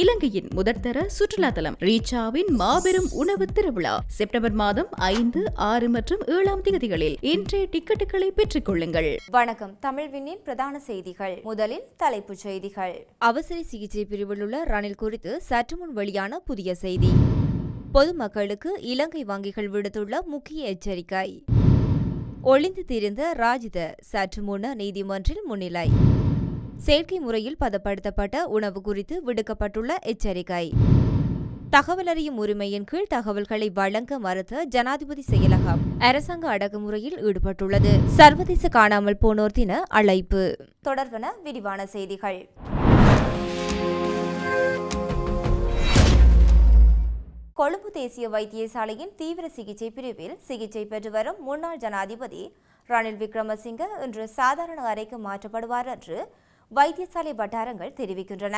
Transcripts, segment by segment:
இலங்கையின் முதற்தர சுற்றுலா தலம் ரீச்சாவின் மாபெரும் உணவு திருவிழா. செப்டம்பர் மாதம் ஐந்து ஆறு மற்றும் ஏழாம் தேதிகளில் இன்றைய டிக்கெட்டுகளை பெற்றுக் கொள்ளுங்கள். வணக்கம். தமிழ்வினின் பிரதான செய்திகள். முதலில் தலைப்புச் செய்திகள். அவசர சிகிச்சை பிரிவில் உள்ள ரணில் குறித்து சற்று முன் வெளியான புதிய செய்தி. பொதுமக்களுக்கு இலங்கை வங்கிகள் விடுத்துள்ள முக்கிய எச்சரிக்கை. ஒளிந்து திரிந்த ராஜித சற்று முன்னர் நீதிமன்றில் முன்னிலை. செயற்கை முறையில் பதப்படுத்தப்பட்ட உணவு குறித்து விடுக்கப்பட்டுள்ள எச்சரிக்கை. தகவல் அறியும் உரிமையின் கீழ் தகவல்களை வழங்க மறுத்த ஜனாதிபதி செயலகம். அரசாங்க அடக்குமுறையில் ஈடுபட்டுள்ளது. சர்வதேச காணாமல் போனோர் தின அழைப்பு. தொடர்பன விரிவான செய்திகள். கொழும்பு தேசிய வைத்தியசாலையின் தீவிர சிகிச்சை பிரிவில் சிகிச்சை பெற்று வரும் முன்னாள் ஜனாதிபதி ரணில் விக்ரமசிங்க இன்று சாதாரண அறைக்கு மாற்றப்படுவார் என்று வைத்தியசாலை வட்டாரங்கள் தெரிவிக்கின்றன.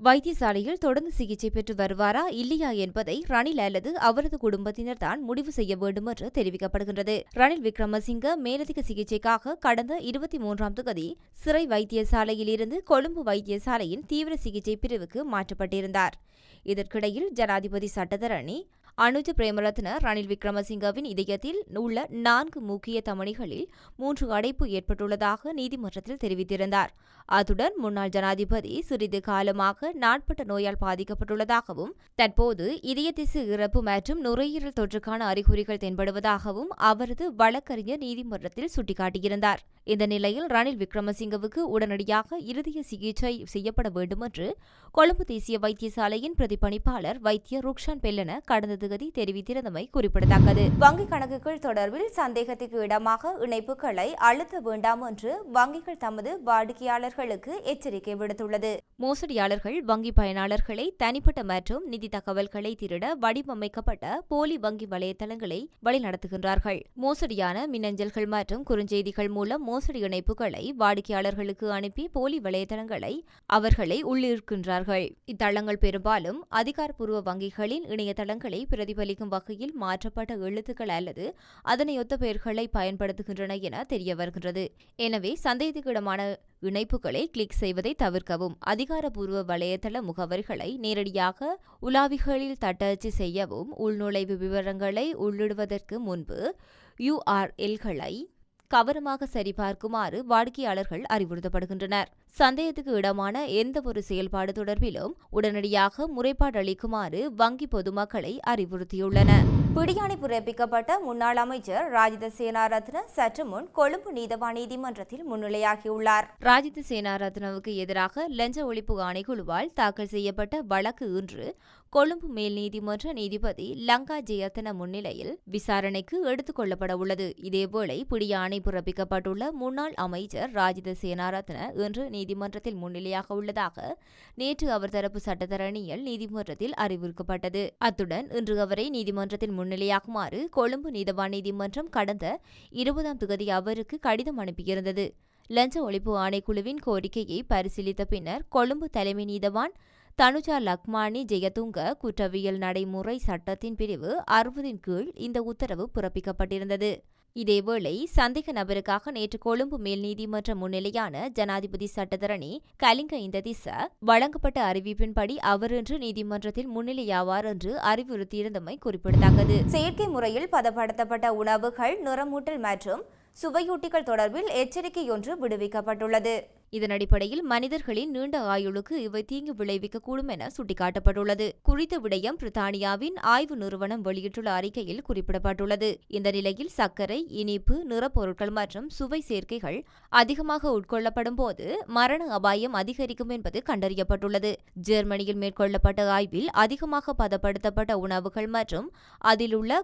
வைத்தியசாலையில் தொடர்ந்து சிகிச்சை பெற்று வருவாரா இல்லையா என்பதை ரணில் அல்லது அவரது குடும்பத்தினர் தான் முடிவு செய்ய வேண்டும் என்று தெரிவிக்கப்படுகின்றது. ரணில் விக்ரமசிங்க மேலதிக சிகிச்சைக்காக கடந்த இருபத்தி மூன்றாம் தொகுதி சிறை வைத்தியசாலையில் இருந்து கொழும்பு வைத்தியசாலையின் தீவிர சிகிச்சை பிரிவுக்கு மாற்றப்பட்டிருந்தார். இதற்கிடையில் ஜனாதிபதி சட்டத்தரணி அனுஜ பிரேமரத்ன ரணில் விக்ரமசிங்கவின் இதயத்தில் உள்ள நான்கு முக்கிய தமணிகளில் மூன்று அடைப்பு ஏற்பட்டுள்ளதாக நீதிமன்றத்தில் தெரிவித்திருந்தார். அத்துடன் முன்னாள் ஜனாதிபதி சிறிது காலமாக நாட்பட்ட நோயால் பாதிக்கப்பட்டுள்ளதாகவும் தற்போது இதய திசு இறப்பு மற்றும் நுரையீரல் தொற்றுக்கான அறிகுறிகள் தென்படுவதாகவும் அவரது வழக்கறிஞர் நீதிமன்றத்தில் சுட்டிக்காட்டியிருந்தார். இந்த நிலையில் ரணில் விக்ரமசிங்கவுக்கு உடனடியாக இருதய சிகிச்சை செய்யப்பட வேண்டும் என்று கொழும்பு தேசிய வைத்தியசாலையின் பிரதிபலிப்பாளர் வைத்தியர் ருக்ஷான் பெல்லன கடந்த திகதி தெரிவித்திருந்தமை குறிப்பிடத்தக்கது. வங்கிக் கணக்குகள் தொடர்பில் சந்தேகத்துக்கு இடமாக இணைப்புகளை அழுத்த வேண்டாம் என்று வங்கிகள் தமது வாடிக்கையாளர்களுக்கு எச்சரிக்கை விடுத்துள்ளது. மோசடியாளர்கள் வங்கி பயனாளர்களை தனிப்பட்ட மற்றும் நிதி தகவல்களை திருட வடிவமைக்கப்பட்ட போலி வங்கி வலைத்தளங்களை வழிநடத்துகின்றார்கள். மோசடியான மின்னஞ்சல்கள் மற்றும் குறுஞ்செய்திகள் மூலம் மோசடி இணைப்புகளை வாடிக்கையாளர்களுக்கு அனுப்பி போலி வலைத்தளங்களை அவர்களை உள்ளிருக்கின்றார்கள். இத்தளங்கள் பெரும்பாலும் அதிகாரப்பூர்வ வங்கிகளின் இணையதளங்களை பிரதிபலிக்கும் வகையில் மாற்றப்பட்ட எழுத்துக்கள் அல்லது அதனையொத்த பெயர்களை பயன்படுத்துகின்றன என தெரிய வருகின்றது. எனவே சந்தேகிடமான இணைப்புகளை கிளிக் செய்வதை தவிர்க்கவும் அதிகாரப்பூர்வ வலையதள முகவரிகளை நேரடியாக உலாவிகளில் தட்டச்சு செய்யவும் உள்நுழைவு விவரங்களை உள்ளிடுவதற்கு முன்பு யுஆர்எல்களை கவனமாக சரிபார்க்குமாறு வாடிக்கையாளர்கள் அறிவுறுத்தப்படுகின்றனர். சந்தேகத்துக்கு இடமான எந்த ஒரு செயல்பாடு தொடர்பிலும் உடனடியாக முறைப்பாடு அளிக்குமாறு வங்கி பொதுமக்களை அறிவுறுத்தியுள்ளன. பிடியாணை பிறப்பிக்கப்பட்ட முன்னாள் அமைச்சர் ராஜித சேனாரத்ன சற்று முன் கொழும்பு நீதவான் நீதிமன்றத்தில் முன்னிலையாகியுள்ளார். ராஜித சேனாரத்னவுக்கு எதிராக லஞ்ச ஒழிப்பு ஆணைக்குழுவால் தாக்கல் செய்யப்பட்ட வழக்கு இன்று கொழும்பு மேல் நீதிமன்ற நீதிபதி லங்கா ஜெயத்தன முன்னிலையில் விசாரணைக்கு எடுத்துக் கொள்ளப்பட உள்ளது. இதேவேளை பிடியாணை பிறப்பிக்கப்பட்டுள்ள முன்னாள் அமைச்சர் ராஜித சேனாரத்ன இன்று நீதிமன்றத்தில் முன்னிலையாக உள்ளதாக நேற்று அவர் தரப்பு சட்டத்தரணியில் நீதிமன்றத்தில் அறிவிக்கப்பட்டது அத்துடன் இன்று அவரை நீதிமன்றத்தில் முன்னிலையாகுமாறு கொழும்பு நீதவான் நீதிமன்றம் கடந்த இருபதாம் தொகுதி அவருக்கு கடிதம் அனுப்பியிருந்தது. லஞ்ச ஒழிப்பு ஆணைக்குழுவின் கோரிக்கையை பரிசீலித்த பின்னர் கொழும்பு தலைமை நீதவான் தனுஜா லக்மானி ஜெயதுங்க குற்றவியல் நடைமுறை சட்டத்தின் பிரிவு அறுபதின் கீழ் இந்த உத்தரவு பிறப்பிக்கப்பட்டிருந்தது. இதேவேளை சந்தேக நபருக்காக நேற்று கொழும்பு மேல் நீதிமன்ற முன்னிலையான ஜனாதிபதி சட்டத்தரணி கலிங்க இந்த திச வழங்கப்பட்ட அறிவிப்பின்படி அவர் இன்று நீதிமன்றத்தில் முன்னிலையாவார் என்று அறிவுறுத்தியிருந்தமை குறிப்பிடத்தக்கது. செயற்கை முறையில் பதப்படுத்தப்பட்ட உணவுகள் நிறமூட்டல் மற்றும் சுவையூட்டிகள் தொடர்பில் எச்சரிக்கையொன்று விடுவிக்கப்பட்டுள்ளது. இதன் அடிப்படையில் மனிதர்களின் நீண்ட ஆயுளுக்கு இவை தீங்கு விளைவிக்கக்கூடும் என சுட்டிக்காட்டப்பட்டுள்ளது. குறித்த விடயம் பிரித்தானியாவின் ஆய்வு நிறுவனம் வெளியிட்டுள்ள அறிக்கையில் குறிப்பிடப்பட்டுள்ளது. இந்த நிலையில் சர்க்கரை இனிப்பு நிறப்பொருட்கள் மற்றும் சுவை சேர்க்கைகள் அதிகமாக உட்கொள்ளப்படும் போது மரண அபாயம் அதிகரிக்கும் என்பது கண்டறியப்பட்டுள்ளது. ஜெர்மனியில் மேற்கொள்ளப்பட்ட ஆய்வில் அதிகமாக பதப்படுத்தப்பட்ட உணவுகள் மற்றும் அதில் உள்ள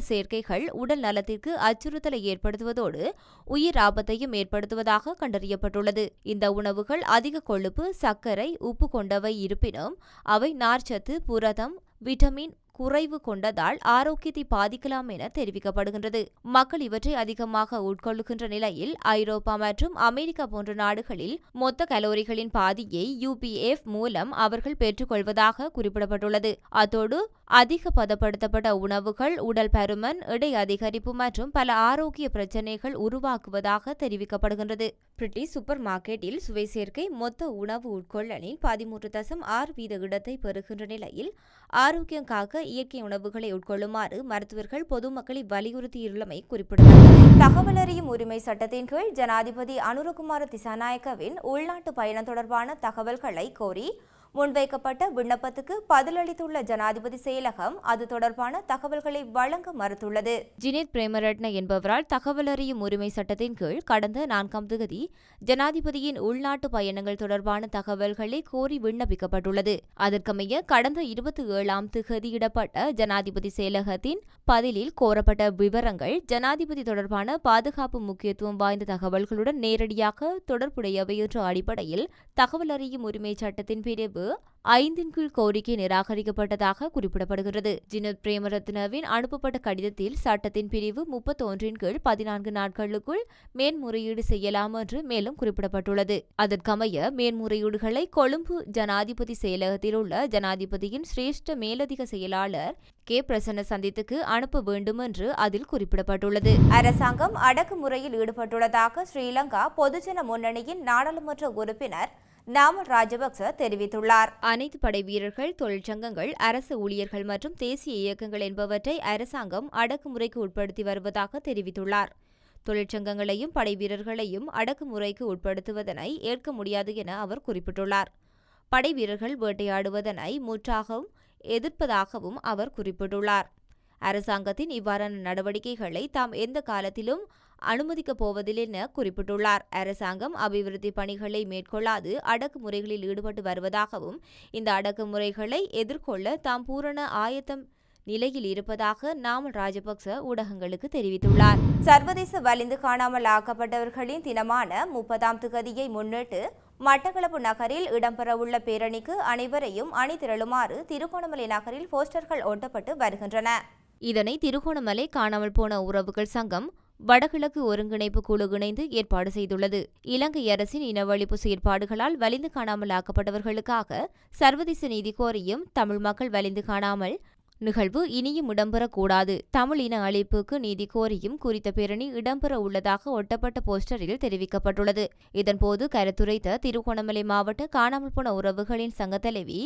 சேர்க்கைகள் உடல் நலத்திற்கு அச்சுறுத்தலை ஏற்படுத்துவதோடு உயிர் ஆபத்தையும் ஏற்படுத்துவதாக கண்டறியப்பட்டுள்ளது. இந்த உணவுகள் அதிக கொழுப்பு சர்க்கரை உப்பு கொண்டவை இருப்பினும் அவை நார்ச்சத்து புரதம் விட்டமின் குறைவு கொண்டதால் ஆரோக்கியத்தை பாதிக்கலாம் என தெரிவிக்கப்படுகின்றது. மக்கள் இவற்றை அதிகமாக உட்கொள்ளுகின்ற நிலையில் ஐரோப்பா மற்றும் அமெரிக்கா போன்ற நாடுகளில் மொத்த கலோரிகளின் பாதியை யூபிஎஃப் மூலம் அவர்கள் பெற்றுக்கொள்வதாக குறிப்பிடப்பட்டுள்ளது. அத்தோடு அதிக பதப்படுத்தப்பட்ட உணவுகள் உடல் பருமன் எடை அதிகரிப்பு மற்றும் பல ஆரோக்கிய பிரச்சினைகள் உருவாக்குவதாக தெரிவிக்கப்படுகின்றது. பிரிட்டிஷ் சூப்பர் மார்க்கெட்டில் சுவை சேர்க்கை மொத்த உணவு உட்கொள்ளலில் பதிமூன்று தசம் ஆறு வீத இடத்தை பெறுகின்ற நிலையில் ஆரோக்கியம் காக்க இயற்கை உணவுகளை உட்கொள்ளுமாறு மருத்துவர்கள் பொதுமக்களை வலியுறுத்தியுள்ளமை குறிப்பிடத்தக்கது. தகவல் அறியும் உரிமை சட்டத்தின் கீழ் ஜனாதிபதி அனுரகுமார திசாநாயக்கவின் உள்நாட்டு பயணம் தொடர்பான தகவல்களை கோரி முன்வைக்கப்பட்ட விண்ணப்பத்துக்கு பதிலளித்துள்ள ஜனாதிபதி செயலகம் அது தொடர்பான தகவல்களை வழங்க மறுத்துள்ளது. ஜினேத் பிரேமரட்ன என்பவரால் தகவல் அறியும் உரிமை சட்டத்தின் கீழ் கடந்த நான்காம் தேதி ஜனாதிபதியின் உள்நாட்டு பயணங்கள் தொடர்பான தகவல்களை கோரி விண்ணப்பிக்கப்பட்டுள்ளது. அதற்கமைய கடந்த இருபத்தி ஏழாம் திகதியிடப்பட்ட ஜனாதிபதி செயலகத்தின் பதிலில் கோரப்பட்ட விவரங்கள் ஜனாதிபதி தொடர்பான பாதுகாப்பு முக்கியத்துவம் வாய்ந்த தகவல்களுடன் நேரடியாக தொடர்புடையவை என்ற அடிப்படையில் தகவல் அறியும் உரிமை சட்டத்தின் பிரிவு ஐந்தின் கீழ் கோரிக்கை நிராகரிக்கப்பட்டதாக குறிப்பிடப்படுகிறது. ஜினத் பிரேமரத்னவின் அனுப்பப்பட்ட கடிதத்தில் சட்டத்தின் பிரிவு முப்பத்தொன்றின் கீழ் பதினான்கு நாட்களுக்குள் மேன்முறையீடு செய்யலாம் என்று மேலும் குறிப்பிடப்பட்டுள்ளது. அதற்கமைய மேன்முறையீடுகளை கொழும்பு ஜனாதிபதி செயலகத்தில் உள்ள ஜனாதிபதியின் சிரேஷ்ட மேலதிக செயலாளர் கே. பிரசன்ன சந்தித்துக்கு அனுப்ப வேண்டும் என்று அதில் குறிப்பிடப்பட்டுள்ளது. அரசாங்கம் அடக்குமுறையில் ஈடுபட்டுள்ளதாக ஸ்ரீலங்கா பொதுஜன முன்னணியின் நாடாளுமன்ற உறுப்பினர் நாமல் ராஜபக்ச தெரிவித்துள்ளார். அனைத்து படை வீரர்கள் தொழிற்சங்கங்கள் அரசு ஊழியர்கள் மற்றும் தேசிய இயக்கங்கள் என்பவற்றை அரசாங்கம் அடக்குமுறைக்கு உட்படுத்தி வருவதாக தெரிவித்துள்ளார். தொழிற்சங்கங்களையும் படை வீரர்களையும் அடக்குமுறைக்கு உட்படுத்துவதனை ஏற்க முடியாது என அவர் குறிப்பிட்டுள்ளார். படை வீரர்கள் வேட்டையாடுவதனை முற்றாகவும் எதிர்ப்பதாகவும் அவர் குறிப்பிட்டுள்ளார். அரசாங்கத்தின் இவ்வாறான நடவடிக்கைகளை தாம் எந்த காலத்திலும் அனுமதிக்கப் போவதில்லை என குறிப்பிட்டுள்ளார். அரசாங்கம் அபிவிருத்தி பணிகளை மேற்கொள்ளாது அடக்குமுறைகளில் ஈடுபட்டு வருவதாகவும் இந்த அடக்குமுறைகளை எதிர்கொள்ள தாம் பூரண ஆயத்தம் நிலையில் இருப்பதாக நாமல் ராஜபக்ச ஊடகங்களுக்கு தெரிவித்துள்ளார். சர்வதேச வலிந்து காணாமல் ஆக்கப்பட்டவர்களின் தினமான முப்பதாம் திகதியை முன்னிட்டு மட்டக்களப்பு நகரில் இடம்பெறவுள்ள பேரணிக்கு அனைவரையும் அணிதிரளுமாறு திருகோணமலை நகரில் போஸ்டர்கள் ஒட்டப்பட்டு வருகின்றன. இதனை திருகோணமலை காணாமல் போன உறவுகள் சங்கம் வடகிழக்கு ஒருங்கிணைப்பு குழு இணைந்து ஏற்பாடு செய்துள்ளது. இலங்கை அரசின் இனவழிப்பு செயற்பாடுகளால் வலிந்து காணாமல் ஆக்கப்பட்டவர்களுக்காக சர்வதேச நீதி கோரியும் தமிழ் மக்கள் வலிந்து காணாமல் நிகழ்வு இனியும் இடம்பெறக்கூடாது. தமிழ் இன அழிப்புக்கு நீதி கோரியும் குறித்த பேரணி இடம்பெற உள்ளதாக ஒட்டப்பட்ட போஸ்டரில் தெரிவிக்கப்பட்டுள்ளது. இதன்போது கருத்துரைத்த திருகோணமலை மாவட்ட காணாமல் போன உறவுகளின் சங்க தலைவி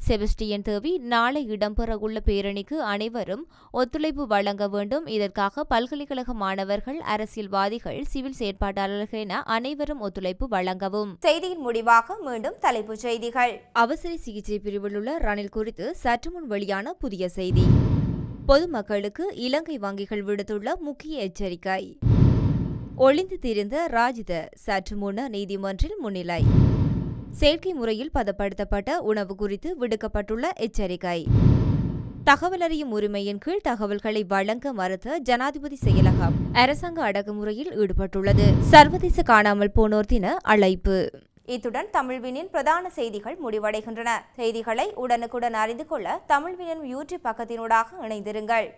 செபஸ்டியன் தேவி நாளை இடம்பெறவுள்ள பேரணிக்கு அனைவரும் ஒத்துழைப்பு வழங்க வேண்டும். இதற்காக பல்கலைக்கழக மாணவர்கள் அரசியல்வாதிகள் சிவில் செயற்பாட்டாளர்கள் என அனைவரும் ஒத்துழைப்பு வழங்கவும். செய்தியின் முடிவாக மீண்டும் தலைப்புச் செய்திகள். அவசர சிகிச்சை பிரிவில் உள்ள ரணில் குறித்து சற்று முன் வெளியான புதிய செய்தி. பொதுமக்களுக்கு இலங்கை வங்கிகள் விடுத்துள்ள முக்கிய எச்சரிக்கை. ஒளிந்து திரிந்த ராஜித சற்று முன்னர் நீதிமன்றில் முன்னிலை. செயற்கை முறையில் பதப்படுத்தப்பட்ட உணவு குறித்து விடுக்கப்பட்டுள்ள எச்சரிக்கை. தகவல் அறியும் உரிமையின் கீழ் தகவல்களை வழங்க மறுத்த ஜனாதிபதி செயலகம். அரசாங்க அடக்குமுறையில் ஈடுபட்டுள்ளது. சர்வதேச காணாமல் போனோர் தின அழைப்பு. இத்துடன் தமிழ்வினின் பிரதான செய்திகள் முடிவடைகின்றன. செய்திகளை உடனுக்குடன் அறிந்து கொள்ள தமிழ்வினின் யூடியூப் பக்கத்தினூடாக இணைந்திருங்கள்.